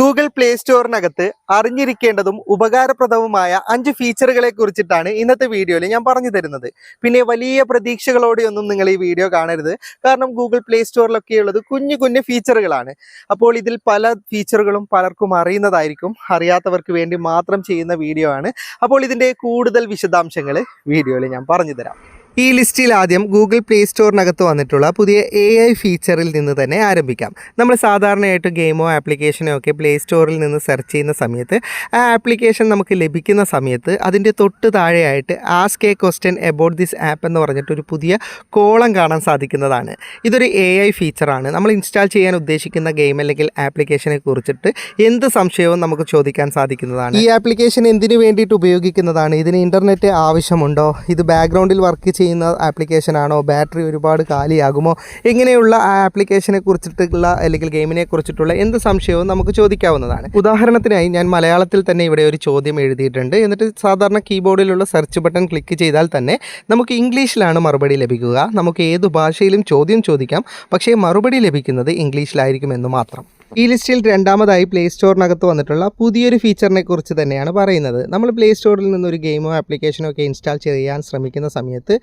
Google play സ്റ്റോറിനകത്ത് അറിഞ്ഞിരിക്കേണ്ടതും ഉപകാരപ്രദവുമായ അഞ്ച് ഫീച്ചറുകളെ കുറിച്ചിട്ടാണ് ഇന്നത്തെ വീഡിയോയിൽ ഞാൻ പറഞ്ഞു തരുന്നത്. പിന്നെ വലിയ പ്രതീക്ഷകളോടെയൊന്നും നിങ്ങൾ ഈ വീഡിയോ കാണരുത്. കാരണം ഗൂഗിൾ പ്ലേ സ്റ്റോറിലൊക്കെ ഉള്ളത് കുഞ്ഞു കുഞ്ഞു ഫീച്ചറുകളാണ് അപ്പോൾ ഇതിൽ പല ഫീച്ചറുകളും പലർക്കും അറിയുന്നതായിരിക്കും. അറിയാത്തവർക്ക് വേണ്ടി മാത്രം ചെയ്യുന്ന വീഡിയോ ആണ്. അപ്പോൾ ഇതിന്റെ കൂടുതൽ വിശദാംശങ്ങൾ വീഡിയോയിൽ ഞാൻ പറഞ്ഞു തരാം. ഈ ലിസ്റ്റിൽ ആദ്യം ഗൂഗിൾ പ്ലേ സ്റ്റോറിനകത്ത് വന്നിട്ടുള്ള പുതിയ എ ഐ ഫീച്ചറിൽ നിന്ന് തന്നെ ആരംഭിക്കാം. നമ്മൾ സാധാരണയായിട്ട് ഗെയിമോ ആപ്ലിക്കേഷനോ ഒക്കെ പ്ലേ സ്റ്റോറിൽ നിന്ന് സെർച്ച് ചെയ്യുന്ന സമയത്ത് ആ ആപ്ലിക്കേഷൻ നമുക്ക് ലഭിക്കുന്ന സമയത്ത് അതിന്റെ തൊട്ട് താഴെയായിട്ട് ask a question about this app എന്ന് പറഞ്ഞിട്ട് ഒരു പുതിയ കോളം കാണാൻ സാധിക്കുന്നതാണ്. ഇതൊരു എ ഐ ഫീച്ചറാണ് നമ്മൾ ഇൻസ്റ്റാൾ ചെയ്യാൻ ഉദ്ദേശിക്കുന്ന ഗെയിം അല്ലെങ്കിൽ ആപ്ലിക്കേഷനെ കുറിച്ചിട്ട് എന്ത് സംശയവും നമുക്ക് ചോദിക്കാൻ സാധിക്കുന്നതാണ്. ഈ ആപ്ലിക്കേഷൻ എന്തിനു വേണ്ടിയിട്ട് ഉപയോഗിക്കുന്നതാണ്? ഇതിന് ഇന്റർനെറ്റ് ആവശ്യമുണ്ടോ? ഇത് ബാക്ക്ഗ്രൗണ്ടിൽ വർക്ക് ചെയ്യുന്ന ആപ്ലിക്കേഷൻ ആണോ ബാറ്ററി ഒരുപാട് കാലിയാകുമോ? ഇങ്ങനെയുള്ള ആ ആപ്ലിക്കേഷനെ കുറിച്ചിട്ടുള്ള അല്ലെങ്കിൽ ഗെയിമിനെ കുറിച്ചിട്ടുള്ള എന്ത് സംശയവും നമുക്ക് ചോദിക്കാവുന്നതാണ്. ഉദാഹരണത്തിനായി ഞാൻ മലയാളത്തിൽ തന്നെ ഇവിടെ ഒരു ചോദ്യം എഴുതിയിട്ടുണ്ട്. എന്നിട്ട് സാധാരണ കീബോർഡിലുള്ള സെർച്ച് ബട്ടൺ ക്ലിക്ക് ചെയ്താൽ തന്നെ നമുക്ക് ഇംഗ്ലീഷിലാണ് മറുപടി ലഭിക്കുക. നമുക്ക് ഏത് ഭാഷയിലും ചോദ്യം ചോദിക്കാം. പക്ഷേ മറുപടി ലഭിക്കുന്നത് ഇംഗ്ലീഷിലായിരിക്കും എന്ന് മാത്രം. ഈ ലിസ്റ്റിൽ രണ്ടാമതായി പ്ലേ സ്റ്റോറിനകത്ത് വന്നിട്ടുള്ള പുതിയൊരു ഫീച്ചറിനെ കുറിച്ച് തന്നെയാണ് പറയുന്നത്. നമ്മൾ പ്ലേ സ്റ്റോറിൽ നിന്നൊരു ഗെയിമോ ആപ്ലിക്കേഷനോ ഒക്കെ ഇൻസ്റ്റാൾ ചെയ്യാൻ ശ്രമിക്കുന്ന സമയത്ത്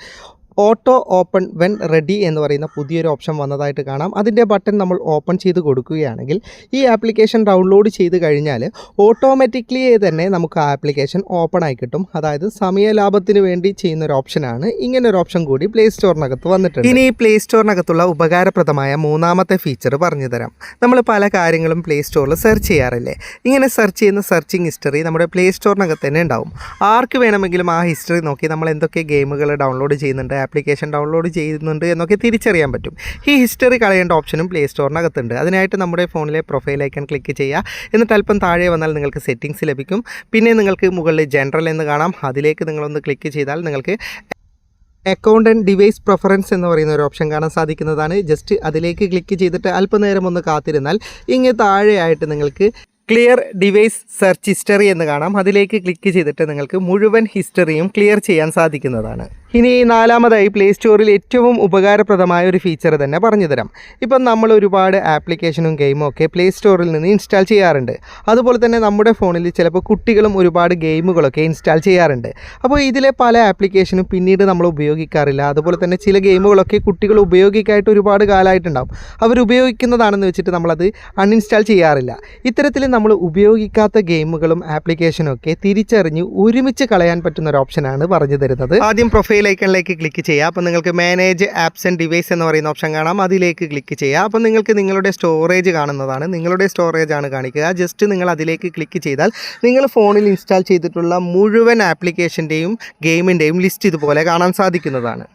ഓട്ടോ ഓപ്പൺ വെൻ റെഡി എന്ന് പറയുന്ന പുതിയൊരു ഓപ്ഷൻ വന്നതായിട്ട് കാണാം. അതിന്റെ ബട്ടൺ നമ്മൾ ഓപ്പൺ ചെയ്ത് കൊടുക്കുകയാണെങ്കിൽ ഈ ആപ്ലിക്കേഷൻ ഡൗൺലോഡ് ചെയ്ത് കഴിഞ്ഞാൽ ഓട്ടോമാറ്റിക്കലി തന്നെ നമുക്ക് ആ ആപ്ലിക്കേഷൻ ഓപ്പൺ ആയി കിട്ടും. അതായത് സമയലാഭത്തിന് വേണ്ടി ചെയ്യുന്ന ഒരു ഓപ്ഷനാണ് ഇങ്ങനെ ഒരു ഓപ്ഷൻ കൂടി പ്ലേ സ്റ്റോറിനകത്ത് വന്നിട്ടുണ്ട്. ഇനി പ്ലേ സ്റ്റോറിനകത്തുള്ള ഉപകാരപ്രദമായ മൂന്നാമത്തെ ഫീച്ചർ പറഞ്ഞു തരാം. നമ്മൾ പല കാര്യങ്ങളും പ്ലേ സ്റ്റോറിൽ സെർച്ച് ചെയ്യാറില്ലേ? ഇങ്ങനെ സെർച്ച് ചെയ്യുന്ന സെർച്ചിങ് ഹിസ്റ്ററി നമ്മുടെ പ്ലേ സ്റ്റോറിനകത്ത് തന്നെ ഉണ്ടാവും. ആർക്ക് വേണമെങ്കിലും ആ ഹിസ്റ്ററി നോക്കി നമ്മൾ എന്തൊക്കെ ഗെയിമുകൾ ഡൗൺലോഡ് ചെയ്യുന്നുണ്ട് ആപ്ലിക്കേഷൻ ഡൗൺലോഡ് ചെയ്യുന്നുണ്ട് എന്നൊക്കെ തിരിച്ചറിയാൻ പറ്റും. ഈ ഹിസ്റ്ററി കളയേണ്ട ഓപ്ഷനും പ്ലേ സ്റ്റോറിനകത്തുണ്ട് അതിനായിട്ട് നമ്മുടെ ഫോണിലെ പ്രൊഫൈൽ ഐക്കൺ ക്ലിക്ക് ചെയ്യുക. എന്നിട്ട് അല്പം താഴെ വന്നാൽ നിങ്ങൾക്ക് സെറ്റിംഗ്സ് ലഭിക്കും. പിന്നെ നിങ്ങൾക്ക് മുകളിൽ ജനറൽ എന്ന് കാണാം. അതിലേക്ക് നിങ്ങളൊന്ന് ക്ലിക്ക് ചെയ്താൽ നിങ്ങൾക്ക് അക്കൗണ്ട് ആൻഡ് ഡിവൈസ് പ്രിഫറൻസ് എന്ന് പറയുന്ന ഒരു ഓപ്ഷൻ കാണാൻ സാധിക്കുന്നതാണ്. ജസ്റ്റ് അതിലേക്ക് ക്ലിക്ക് ചെയ്തിട്ട് അല്പനേരം ഒന്ന് കാത്തിരുന്നാൽ ഇങ്ങനെ താഴെയായിട്ട് നിങ്ങൾക്ക് ക്ലിയർ ഡിവൈസ് സെർച്ച് ഹിസ്റ്ററി എന്ന് കാണാം. അതിലേക്ക് ക്ലിക്ക് ചെയ്തിട്ട് നിങ്ങൾക്ക് മുഴുവൻ ഹിസ്റ്ററിയും ക്ലിയർ ചെയ്യാൻ സാധിക്കുന്നതാണ്. ഇനി നാലാമതായി പ്ലേ സ്റ്റോറിൽ ഏറ്റവും ഉപകാരപ്രദമായ ഒരു ഫീച്ചർ തന്നെ പറഞ്ഞു തരാം ഇപ്പം നമ്മൾ ഒരുപാട് ആപ്ലിക്കേഷനും ഗെയിമും ഒക്കെ പ്ലേ സ്റ്റോറിൽ നിന്ന് ഇൻസ്റ്റാൾ ചെയ്യാറുണ്ട്. അതുപോലെ തന്നെ നമ്മുടെ ഫോണിൽ ചിലപ്പോൾ കുട്ടികളും ഒരുപാട് ഗെയിമുകളൊക്കെ ഇൻസ്റ്റാൾ ചെയ്യാറുണ്ട്. അപ്പോൾ ഇതിലെ പല ആപ്ലിക്കേഷനും പിന്നീട് നമ്മൾ ഉപയോഗിക്കാറില്ല. അതുപോലെ തന്നെ ചില ഗെയിമുകളൊക്കെ കുട്ടികൾ ഉപയോഗിക്കായിട്ട് ഒരുപാട് കാലമായിട്ടുണ്ടാവും. അവർ ഉപയോഗിക്കുന്നതാണെന്ന് വെച്ചിട്ട് നമ്മളത് അൺഇൻസ്റ്റാൾ ചെയ്യാറില്ല. ഇത്തരത്തിൽ നമ്മൾ ഉപയോഗിക്കാത്ത ഗെയിമുകളും ആപ്ലിക്കേഷനും ഒക്കെ തിരിച്ചറിഞ്ഞ് ഒരുമിച്ച് കളയാൻ പറ്റുന്ന ഒരു ഓപ്ഷനാണ് പറഞ്ഞു തരുന്നത് ആദ്യം പ്രൊഫൈൽ ഐക്കണിലേക്ക് ക്ലിക്ക് ചെയ്യുക. അപ്പോൾ നിങ്ങൾക്ക് മാനേജ് ആപ്സ് ആൻഡ് ഡിവൈസ് എന്ന് പറയുന്ന ഓപ്ഷൻ കാണാം. അതിലേക്ക് ക്ലിക്ക് ചെയ്യുക. അപ്പോൾ നിങ്ങൾക്ക് നിങ്ങളുടെ സ്റ്റോറേജ് കാണുന്നതാണ്. നിങ്ങളുടെ സ്റ്റോറേജ് ആണ് കാണിക്കുക. ജസ്റ്റ് നിങ്ങൾ അതിലേക്ക് ക്ലിക്ക് ചെയ്താൽ നിങ്ങൾ ഫോണിൽ ഇൻസ്റ്റാൾ ചെയ്തിട്ടുള്ള മുഴുവൻ ആപ്ലിക്കേഷന്റെയും ഗെയിമിന്റെയും ലിസ്റ്റ് ഇതുപോലെ കാണാൻ സാധിക്കുന്നതാണ്.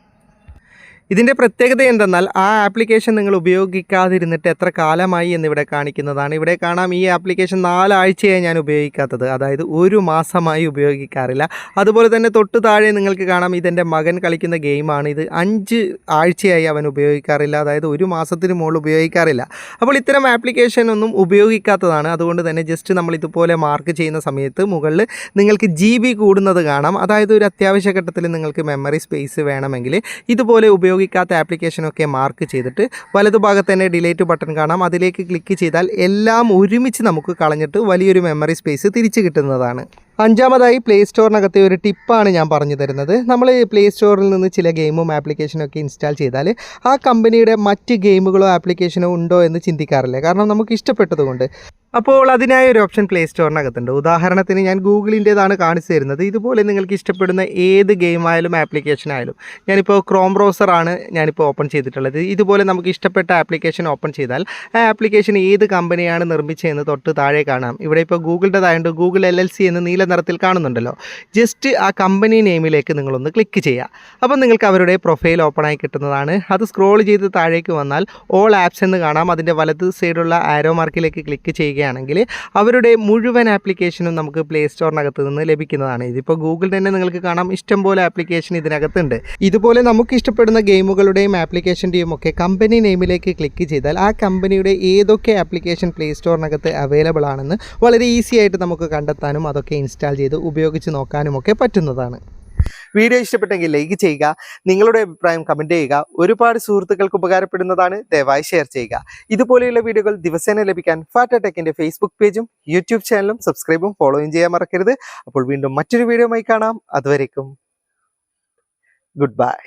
ഇതിന്റെ പ്രത്യേകത എന്തെന്നാൽ ആ ആപ്ലിക്കേഷൻ നിങ്ങൾ ഉപയോഗിക്കാതിരുന്നിട്ട് എത്ര കാലമായി എന്നിവിടെ കാണിക്കുന്നതാണ്. ഇവിടെ കാണാം ഈ ആപ്ലിക്കേഷൻ നാലാഴ്ചയായി ഞാൻ ഉപയോഗിക്കാത്തത്. അതായത് ഒരു മാസമായി ഉപയോഗിക്കാറില്ല. അതുപോലെ തന്നെ തൊട്ട് താഴെ നിങ്ങൾക്ക് കാണാം ഇതെന്റെ മകൻ കളിക്കുന്ന ഗെയിമാണ്. ഇത് അഞ്ച് ആഴ്ചയായി അവൻ ഉപയോഗിക്കാറില്ല. അതായത് ഒരു മാസത്തിന് മുകളിൽ ഉപയോഗിക്കാറില്ല. അപ്പോൾ ഇത്തരം ആപ്ലിക്കേഷൻ ഒന്നും ഉപയോഗിക്കാത്തതാണ്. അതുകൊണ്ട് തന്നെ ജസ്റ്റ് നമ്മൾ ഇതുപോലെ മാർക്ക് ചെയ്യുന്ന സമയത്ത് മുകളിൽ നിങ്ങൾക്ക് ജി ബി കൂടുന്നത് കാണാം. അതായത് ഒരു അത്യാവശ്യ ഘട്ടത്തിൽ നിങ്ങൾക്ക് മെമ്മറി സ്പേസ് വേണമെങ്കിൽ ഇതുപോലെ ഉപയോഗിക്കാത്ത ആപ്ലിക്കേഷനൊക്കെ മാർക്ക് ചെയ്തിട്ട് വലതുഭാഗത്ത് തന്നെ ഡിലേറ്റ് ബട്ടൺ കാണാം. അതിലേക്ക് ക്ലിക്ക് ചെയ്താൽ എല്ലാം ഒരുമിച്ച് നമുക്ക് കളഞ്ഞിട്ട് വലിയൊരു മെമ്മറി സ്പേസ് തിരിച്ചു കിട്ടുന്നതാണ്. അഞ്ചാമതായി പ്ലേ സ്റ്റോറിനകത്തെ ഒരു ടിപ്പാണ് ഞാൻ പറഞ്ഞു തരുന്നത്. നമ്മൾ പ്ലേ സ്റ്റോറിൽ നിന്ന് ചില ഗെയിമും ആപ്ലിക്കേഷനും ഒക്കെ ഇൻസ്റ്റാൾ ചെയ്താൽ ആ കമ്പനിയുടെ മറ്റ് ഗെയിമുകളോ ആപ്ലിക്കേഷനോ ഉണ്ടോ എന്ന് ചിന്തിക്കാറില്ല. കാരണം നമുക്ക് ഇഷ്ടപ്പെട്ടതുകൊണ്ട് അപ്പോൾ അതിനായ ഒരു ഓപ്ഷൻ പ്ലേ സ്റ്റോറിനകത്തുണ്ട് ഉദാഹരണത്തിന് ഞാൻ ഗൂഗിളിന്റേതാണ് കാണിച്ചു തരുന്നത്. ഇതുപോലെ നിങ്ങൾക്ക് ഇഷ്ടപ്പെടുന്ന ഏത് ഗെയിം ആയാലും ആപ്ലിക്കേഷൻ ആയാലും ഞാനിപ്പോൾ ക്രോം ബ്രൗസറാണ് ഞാനിപ്പോൾ ഓപ്പൺ ചെയ്തിട്ടുള്ളത്. ഇതുപോലെ നമുക്ക് ഇഷ്ടപ്പെട്ട ആപ്ലിക്കേഷൻ ഓപ്പൺ ചെയ്താൽ ആ ആപ്ലിക്കേഷൻ ഏത് കമ്പനിയാണ് നിർമ്മിച്ചതെന്ന് തൊട്ട് താഴെ കാണാം. ഇവിടെ ഇപ്പോൾ ഗൂഗിളിന്റെതായതുകൊണ്ട് ഗൂഗിൾ എൽ എൽ സി എന്ന് നീല നിറത്തിൽ കാണുന്നുണ്ടല്ലോ. ജസ്റ്റ് ആ കമ്പനി നെയിമിലേക്ക് നിങ്ങളൊന്ന് ക്ലിക്ക് ചെയ്യുക. അപ്പോൾ നിങ്ങൾക്ക് അവരുടെ പ്രൊഫൈൽ ഓപ്പണായി കിട്ടുന്നതാണ്. അത് സ്ക്രോൾ ചെയ്ത് താഴേക്ക് വന്നാൽ ഓൾ ആപ്സ് എന്ന് കാണാം. അതിന്റെ വലത് സൈഡുള്ള ആരോ മാർക്കിലേക്ക് ക്ലിക്ക് ചെയ്യുകയാണെങ്കിൽ അവരുടെ മുഴുവൻ ആപ്ലിക്കേഷനും നമുക്ക് പ്ലേ സ്റ്റോറിനകത്ത് നിന്ന് ലഭിക്കുന്നതാണ്. ഇതിപ്പോൾ ഗൂഗിൾ തന്നെ നിങ്ങൾക്ക് കാണാം. ഇഷ്ടംപോലെ ആപ്ലിക്കേഷൻ ഇതിനകത്തുണ്ട്. ഇതുപോലെ നമുക്ക് ഇഷ്ടപ്പെടുന്ന ഗെയിമുകളുടെയും ആപ്ലിക്കേഷന്റെയും ഒക്കെ കമ്പനി നെയിമിലേക്ക് ക്ലിക്ക് ചെയ്താൽ ആ കമ്പനിയുടെ ഏതൊക്കെ ആപ്ലിക്കേഷൻ പ്ലേ സ്റ്റോറിനകത്ത് അവൈലബിൾ ആണെന്ന് വളരെ ഈസി ആയിട്ട് നമുക്ക് കണ്ടെത്താനും അതൊക്കെ ഇൻസ്റ്റാൾ ചെയ്ത് ഉപയോഗിച്ച് നോക്കാനും ഒക്കെ പറ്റുന്നതാണ്. വീഡിയോ ഇഷ്ടപ്പെട്ടെങ്കിൽ ലൈക്ക് ചെയ്യുക നിങ്ങളുടെ അഭിപ്രായം കമന്റ് ചെയ്യുക ഒരുപാട് സുഹൃത്തുക്കൾക്ക് ഉപകാരപ്പെടുന്നതാണ് ദയവായി ഷെയർ ചെയ്യുക. ഇതുപോലെയുള്ള വീഡിയോകൾ ദിവസേന ലഭിക്കാൻ ഫാറ്റ ടെക്കിന്റെ ഫേസ്ബുക്ക് പേജും യൂട്യൂബ് ചാനലും സബ്സ്ക്രൈബും ഫോളോയും ചെയ്യാൻ മറക്കരുത്. അപ്പോൾ വീണ്ടും മറ്റൊരു വീഡിയോയുമായി കാണാം. അതുവരേക്കും ഗുഡ് ബൈ